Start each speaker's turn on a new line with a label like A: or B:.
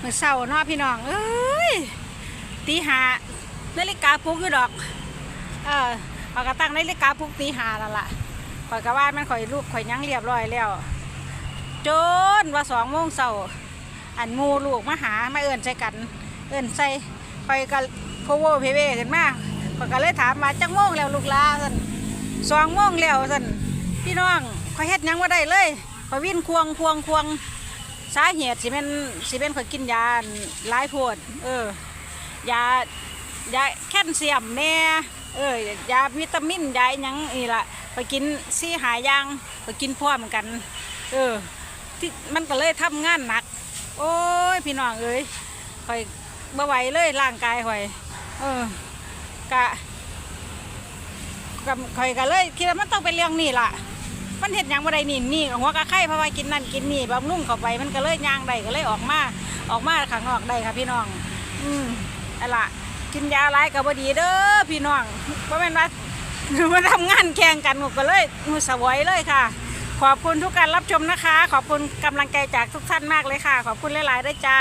A: เมื่อเช้าเนาะพี่น้อง เอ้ยตีหานาฬิกาปลุกอยู่ดอก เออขอยก็ตั้งนาฬิกาปลุกตีหาแล้วล่ะข่อยก็ว่ามันข่อยลูกข่อยยังเรียบร้อยแล้ว จนว่าสองโมงเช้าอันมูลูกมาหามาเอิ้นใส่กัน เอิ้นใส่ข่อยก็โพโวเพเวขึ้นมาข่อยก็เลยถามมาจังโมงแล้วลูกลาซั่นสองโมงแล้วซั่นพี่น้องข่อยเฮ็ดยังบ่าได้เลยข่อยวิ่นควงควงควง สาเหตุสิเป็นสิเป็นข่อยกินยาหลายโพดเออยายาแคลเซียมแน่เออยาวิตามินยาอิหยังนี่ละไปกินซี่หาอย่างไปกินพร้อมกัน เออที่มันก็เลยทำงานหนัก โอ้ยพี่น้องเอ้ยข่อยบ่ไหวเลยร่างกายข่อย เออกะกับข่อยก็เลยคิดว่ามันต้องเป็นเรื่องนี้ล่ะ มันเห็ดหยังบ่ได้นี่นี่หัวกระไข่เพราะว่ากินนั่นกินนี่บำรุงเข้าไปมันก็เลยย่างได้ก็เลยออกมาออกมาข้างนอกได้ค่ะพี่น้อง อืมอะล่ะกินยาอะไรก็บ่ดีเด้อพี่น้องเพราะแม่นว่ามาทำงานแข่งกันหมดก็เลยมือสวยเลยค่ะ ขอบคุณทุกการรับชมนะคะ ขอบคุณกำลังใจจากทุกท่านมากเลยค่ะ ขอบคุณหลายๆด้วยจ้า